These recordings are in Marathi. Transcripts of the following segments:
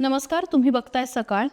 नमस्कार तुम्ही बघताय सकाळ.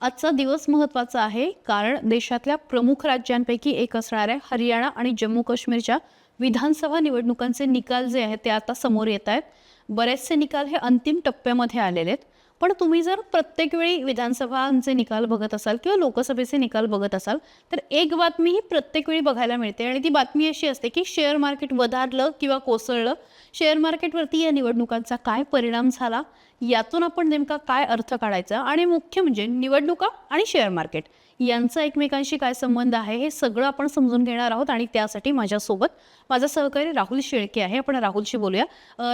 आजचा दिवस महत्त्वाचा आहे कारण देशातल्या प्रमुख राज्यांपैकी एक असणाऱ्या हरियाणा आणि जम्मू काश्मीरच्या विधानसभा निवडणुकांचे निकाल जे आहेत ते आता समोर येत आहेत. बरेचसे निकाल हे अंतिम टप्प्यामध्ये आलेले आहेत. पण तुम्ही जर प्रत्येक वेळी विधानसभांचे निकाल बघत असाल किंवा लोकसभेचे निकाल बघत असाल तर एक बातमी ही प्रत्येक वेळी बघायला मिळते आणि ती बातमी अशी असते की शेअर मार्केट वधारलं किंवा कोसळलं शेअर मार्केटवरती या निवडणुकांचा काय परिणाम झाला यातून आपण नेमका काय अर्थ काढायचा आणि मुख्य म्हणजे निवडणुका आणि शेअर मार्केट यांचा एकमेकांशी काय संबंध आहे हे सगळं आपण समजून घेणार आहोत आणि त्यासाठी माझ्यासोबत माझा सहकारी राहुल शेळके आहे. आपण राहुलशी बोलूया.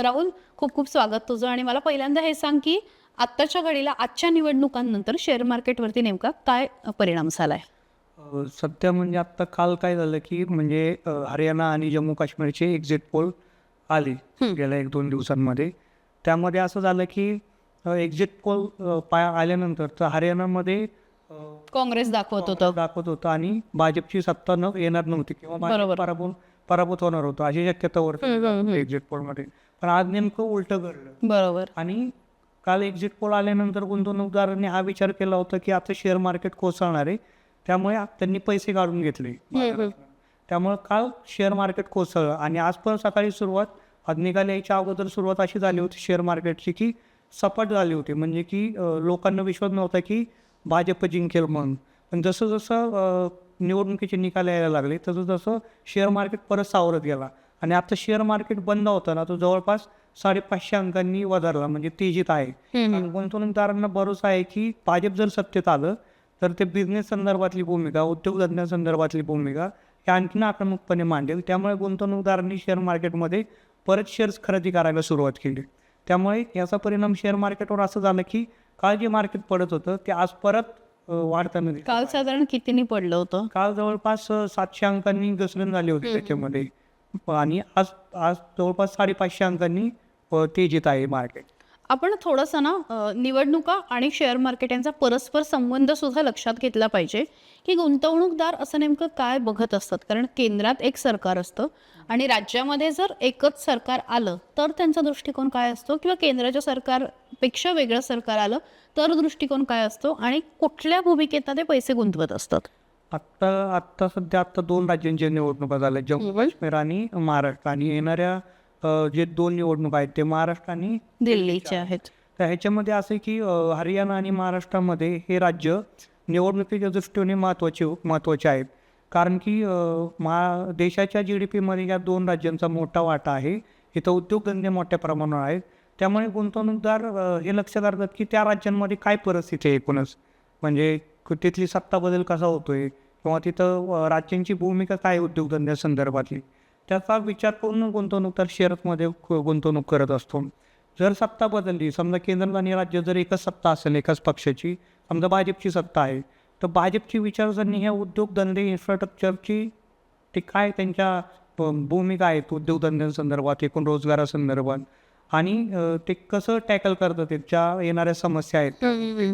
राहुल खूप खूप स्वागत तुझं आणि मला पहिल्यांदा हे सांग की आत्ताच्या घडीला आजच्या निवडणुकांनंतर शेअर मार्केटवरती नेमका काय परिणाम झालाय अ, सध्या म्हणजे आत्ता काल काय झालं की म्हणजे अ, हरियाणा आणि जम्मू काश्मीरचे एक्झिट पोल आले. गेल्या एक दोन दिवसांमध्ये त्यामध्ये असं झालं की एक्झिट पोल पाय आल्यानंतर तर हरियाणामध्ये अ, काँग्रेस दाखवत होतं दाखवत होतं आणि भाजपची सत्ता न येणार नव्हती किंवा भाजप बरोबर. पराभूत पराभूत होणार होतं अशी शक्यता. वरती एक्झिट पोलमध्ये पण आज नेमकं उलटं घडलं बरोबर आणि काल एक्झिट पोल आल्यानंतर गुंतवणूकदारांनी हा विचार केला होता की आता शेअर मार्केट कोसळणार आहे. त्यामुळे त्यांनी पैसे काढून घेतले. त्यामुळे काल शेअर मार्केट कोसळलं. आणि आज पण सकाळी सुरुवात आज यायच्या अगोदर सुरुवात अशी झाली होती शेअर मार्केटची की सपाट झाली होती. म्हणजे की लोकांना विश्वास नव्हता की भाजप जिंकेल म्हणून. पण जसं जसं निवडणुकीचे निकाल यायला लागले तसं तसं शेअर मार्केट परत सावरत गेला. आणि आता शेअर मार्केट बंद होताना तो जवळपास साडेपाचशे अंकांनी वधारला. म्हणजे तेजीत आहे. आणि गुंतवणूकदारांना भरोसा आहे की भाजप जर सत्तेत आलं तर ते बिझनेस संदर्भातली भूमिका उद्योगधंद्यासंदर्भातली भूमिका हे आणखीन आक्रमकपणे मांडेल. त्यामुळे गुंतवणूकदारांनी शेअर मार्केटमध्ये परत शेअर्स खरेदी करायला सुरुवात केली. त्यामुळे याचा परिणाम शेअर मार्केटवर असं झालं की काल जे मार्केट पडत होतं ते आज परत वाढताना. काल साधारण कितीनी पडलं होतं? काल जवळपास सातशे अंकांनी घसरण झाली होती त्याच्यामध्ये. आणि आज आज जवळपास साडेपाचशे अंकांनी तेजीत आहे मार्केट आपण थोडंसं ना निवडणुका आणि शेअर मार्केट यांचा परस्पर संबंध सुद्धा लक्षात घेतला पाहिजे की गुंतवणूकदार असं नेमकं काय बघत असतात? कारण केंद्रात एक सरकार असतं आणि राज्यामध्ये जर एकच सरकार आलं तर त्यांचा दृष्टिकोन काय असतो? किंवा केंद्राच्या सरकारपेक्षा वेगळं सरकार आलं तर दृष्टिकोन काय असतो? आणि कुठल्या भूमिकेत ते पैसे गुंतवत असतात? आत्ता आत्ता सध्या आत्ता दोन राज्यांच्या निवडणुका झाल्या जम्मू काश्मीर आणि महाराष्ट्र. आणि येणाऱ्या अ, जे दोन निवडणुका आहेत ते महाराष्ट्र आणि दिल्लीचे आहेत. तर ह्याच्यामध्ये असं आहे की अ, हरियाणा आणि महाराष्ट्रामध्ये हे राज्य निवडणुकीच्या दृष्टीने महत्त्वाचे महत्त्वाचे आहेत. कारण की अ, मा देशाच्या जी डी पीमध्ये या दोन राज्यांचा मोठा वाटा आहे. इथं उद्योगधंदे मोठ्या प्रमाणावर आहेत. त्यामुळे गुंतवणूकदार अ, हे लक्ष करतात की त्या राज्यांमध्ये काय परिस्थिती आहे एकूणच. म्हणजे क- तिथली सत्ता बदल कसा होतोय? किंवा तिथं अ, राज्यांची भूमिका काय आहे उद्योगधंद्यासंदर्भातली त्याचा विचार करून गुंतवणूकदार शेअर्समध्ये गुंतवणूक करत असतो. जर सत्ता बदलली समजा केंद्र आणि राज्य जर एकच सत्ता असेल एकाच पक्षाची समजा भाजपची सत्ता आहे तर भाजपची विचारसरणी ह्या उद्योगधंदे इन्फ्रास्ट्रक्चरची ते काय त्यांच्या भूमिका आहेत उद्योगधंद्यांसंदर्भात एकूण रोजगारासंदर्भात आणि ते कसं टॅकल करतात त्याच्या येणाऱ्या समस्या आहेत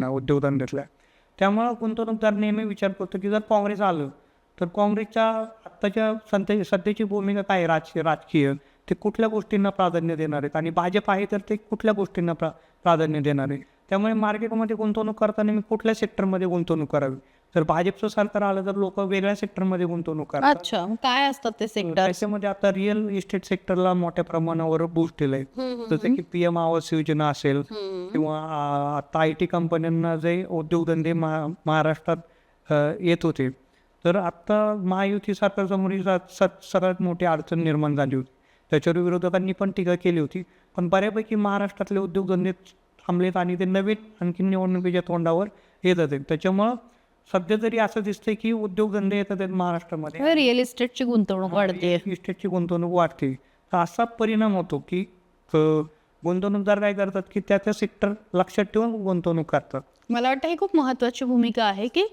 ना उद्योगधंद्यातल्या त्यामुळं गुंतवणूकदार नेहमी विचार करतो की जर काँग्रेस आलं तर काँग्रेसच्या आत्ताच्या सध्या सध्याची भूमिका काय राजकीय राजकीय? ते कुठल्या गोष्टींना प्राधान्य देणार आहेत? आणि भाजप आहे तर ते कुठल्या गोष्टींना प्रा प्राधान्य देणार आहे? त्यामुळे मार्केटमध्ये गुंतवणूक करताना मी कुठल्या सेक्टरमध्ये गुंतवणूक करावी? जर भाजपचं सरकार आलं तर लोक वेगळ्या सेक्टरमध्ये गुंतवणूक करतात. काय असतात ते सेक्टर त्याच्यामध्ये आता रिअल इस्टेट सेक्टरला मोठ्या प्रमाणावर बूस्ट दिलंय. जसं की पी एम आवास योजना असेल किंवा आता आय टी कंपन्यांना जे उद्योगधंदे महा महाराष्ट्रात येत होते. तर आत्ता महायुती सरकारसमोर ही सा- स- सगळ्यात मोठी अडचण निर्माण झाली होती. त्याच्यावर विरोधकांनी पण टीका केली होती. पण बऱ्यापैकी महाराष्ट्रातले उद्योगधंदे थांबलेत आणि ते नवीन आणखी निवडणुकीच्या तोंडावर येत आहेत. त्याच्यामुळं सध्या तरी असं दिसतंय की उद्योगधंदे येतात आहेत महाराष्ट्रामध्ये. रिअल इस्टेटची गुंतवणूक वाढते. इस्टेटची गुंतवणूक वाढते. तर असा परिणाम होतो की गुंतवणूकदार काय करतात की त्या त्या सेक्टर लक्षात ठेवून गुंतवणूक करतात. मला वाटतं ही खूप महत्त्वाची भूमिका आहे की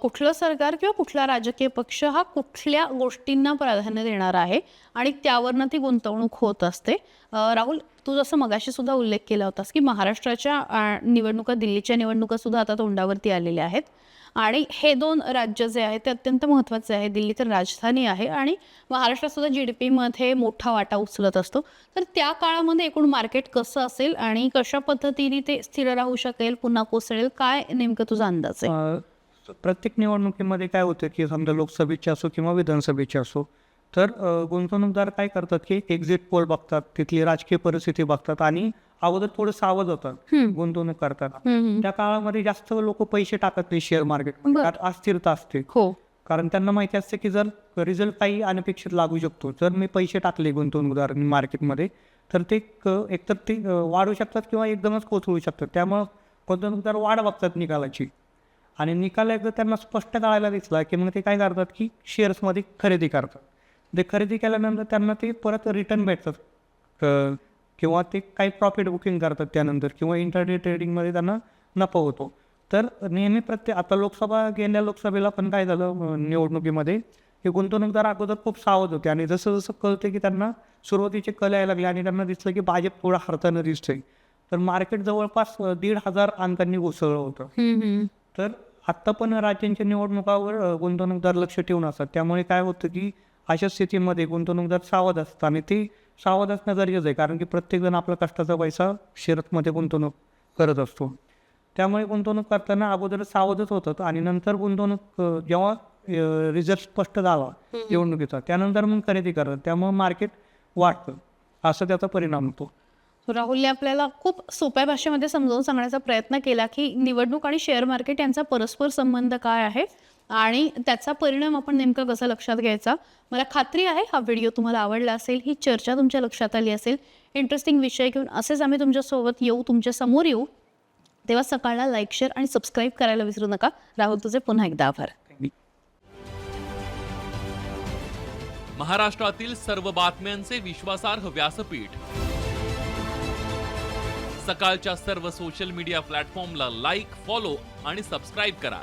कुठलं सरकार किंवा कुठला राजकीय पक्ष हा कुठल्या गोष्टींना प्राधान्य देणार आहे आणि त्यावरनं ती गुंतवणूक होत असते. राहुल तू जसं मगाशी सुद्धा उल्लेख केला होतास की महाराष्ट्राच्या निवडणुका दिल्लीच्या निवडणुका सुद्धा आता तोंडावरती आलेल्या आहेत. आणि हे दोन राज्य जे आहे ते अत्यंत महत्त्वाचे आहे. दिल्ली तर राजधानी आहे आणि महाराष्ट्रातसुद्धा जी डी पीमध्ये मोठा वाटा उचलत असतो. तर त्या काळामध्ये एकूण मार्केट कसं असेल आणि कशा पद्धतीने ते स्थिर राहू शकेल पुन्हा कोसळेल काय नेमकं तुझा अंदाज आहे? प्रत्येक निवडणुकीमध्ये काय होतं की समजा लोकसभेची असो किंवा विधानसभेची असो तर गुंतवणूकदार काय करतात की एक्झिट पोल बघतात तिथली राजकीय परिस्थिती बघतात आणि अगोदर थोडं सावध होतात. गुंतवणूक हम्म. त्या काळामध्ये जास्त लोक पैसे टाकत नाही शेअर. त्यात अस्थिरता असते. हो. कारण त्यांना माहिती असते की जर रिझल्ट काही अनपेक्षित लागू शकतो जर मी पैसे टाकले गुंतवणूकदार मार्केटमध्ये तर ते एकतर ते वाढू शकतात किंवा एकदमच कोसळू शकतात. त्यामुळं गुंतवणूकदार वाढ बघतात निकालाची. आणि निकाल एकदा त्यांना स्पष्ट कळायला दिसला की मग ते काय करतात की शेअर्समध्ये खरेदी करतात. ते खरेदी केल्यानंतर त्यांना ते परत रिटर्न भेटतात. किंवा ते काही प्रॉफिट बुकिंग करतात त्यानंतर किंवा इंटरडे ट्रेडिंगमध्ये त्यांना नफा होतो. तर नेहमी प्रत्येक आता लोकसभा गेल्या लोकसभेला पण काय झालं निवडणुकीमध्ये हे गुंतवणूकदार अगोदर खूप सावध होते आणि जसं जसं कळते की त्यांना सुरुवातीचे कल यायला लागले आणि त्यांना दिसलं की भाजप थोडा हरताना दिसतंय. तर मार्केट जवळपास दीड हजार अंकांनी घुसळलं होतं. तर आत्ता पण राज्यांच्या निवडणुकावर गुंतवणूकदार लक्ष ठेवून असतात. त्यामुळे काय होतं की अशा स्थितीमध्ये गुंतवणूकदार सावध असतात आणि ते सावध असणं गरजेचं आहे कारण की प्रत्येकजण आपला कष्टाचा पैसा शेअर्समध्ये गुंतवणूक करत असतो. त्यामुळे गुंतवणूक करताना अगोदर सावधच होतात आणि नंतर गुंतवणूक जेव्हा रिझल्ट स्पष्ट झाला निवडणुकीचा त्यानंतर मग खरेदी करतात त्यामुळे मार्केट वाढतं असं त्याचा परिणाम होतो. राहुलने आपल्याला खूप सोप्या भाषेमध्ये समजावून सांगण्याचा प्रयत्न केला की निवडणूक आणि शेअर मार्केट यांचा परस्पर संबंध काय आहे? आणि त्याचा परिणाम आपण नेमका कसा लक्षात घ्यायचा? मला खात्री आहे हा व्हिडिओ तुम्हाला आवडला असेल ही चर्चा तुमच्या लक्षात आली असेल. इंटरेस्टिंग विषय घेऊन असेच आम्ही तुमच्यासोबत येऊ तुमच्यासमोर येऊ. तेव्हा सकाळला लाईक शेअर आणि सबस्क्राईब करायला विसरू नका. राहुल तुझे पुन्हा एकदा आभार. महाराष्ट्रातील सर्व बातम्यांचे विश्वासार्ह व्यासपीठ. सकाळच्या सर्व सोशल मीडिया प्लॅटफॉर्मला लाईक फॉलो आणि सबस्क्राईब करा.